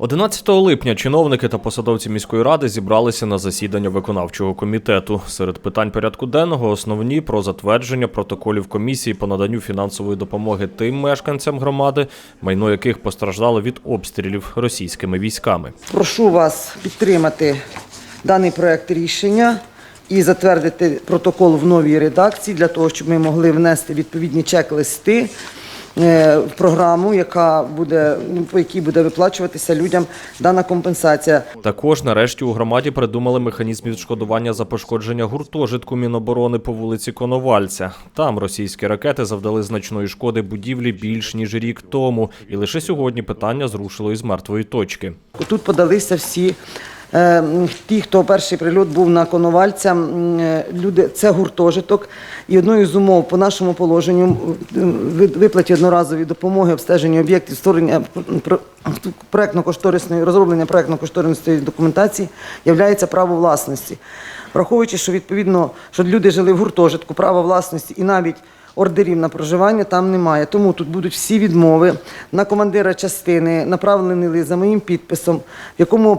11 липня чиновники та посадовці міської ради зібралися на засідання виконавчого комітету. Серед питань порядку денного основні про затвердження протоколів комісії по наданню фінансової допомоги тим мешканцям громади, майно яких постраждало від обстрілів російськими військами. Прошу вас підтримати даний проект рішення і затвердити протокол в новій редакції для того, щоб ми могли внести відповідні чек-листи програму, яка буде ну, по якій буде виплачуватися людям дана компенсація. Також нарешті у громаді придумали механізм відшкодування за пошкодження гуртожитку Міноборони по вулиці Коновальця. Там російські ракети завдали значної шкоди будівлі більш ніж рік тому, і лише сьогодні питання зрушило із мертвої точки. Тут подалися всі. Е, Ті, хто перший прильот був на Коновальця, е, люди це гуртожиток. І одною з умов по нашому положенню виплаті одноразової допомоги, обстеження об'єктів, створення проектно-кошторисної розроблення проектно-кошторисної документації являється право власності. Враховуючи, що відповідно, що люди жили в гуртожитку, право власності і навіть ордерів на проживання там немає. Тому тут будуть всі відмови на командира частини, направлений лист за моїм підписом, якому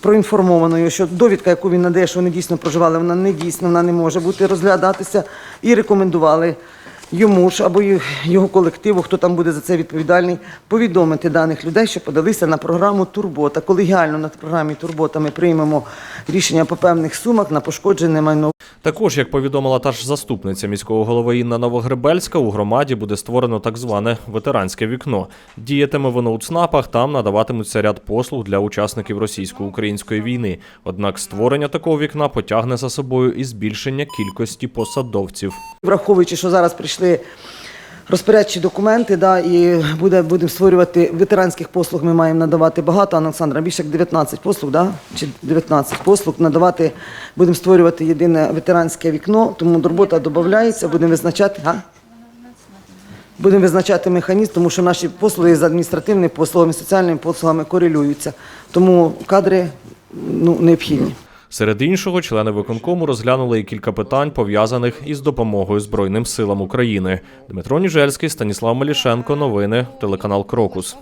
проінформовано, що довідка, яку він надає, що вони дійсно проживали, вона не дійсна, вона не може бути розглядатися, і рекомендували. Йому ж або його колективу, хто там буде за це відповідальний, повідомити даних людей, що подалися на програму Турбота. Колегіально на програмі Турбота ми приймемо рішення по певних сумах на пошкоджене майно. Також, як повідомила та ж заступниця міського голови Інна Новогребельська, у громаді буде створено так зване ветеранське вікно. Діятиме воно у ЦНАПах, там надаватимуться ряд послуг для учасників російсько-української війни. Однак створення такого вікна потягне за собою і збільшення кількості посадовців. Враховуючи, що зараз прийшли розпорядчі документи, да, і буде, будемо створювати ветеранських послуг, ми маємо надавати багато, Олександра, більше як 19 послуг, да? чи 19 послуг надавати, будемо створювати єдине ветеранське вікно, тому робота додається, будемо визначати. А? Будемо визначати механізм, тому що наші послуги з адміністративними послугами, соціальними послугами корелюються. Тому кадри ну, необхідні. Серед іншого, члени виконкому розглянули і кілька питань, пов'язаних із допомогою Збройним силам України. Дмитро Ніжельський, Станіслав Малішенко. Новини, телеканал Крокус.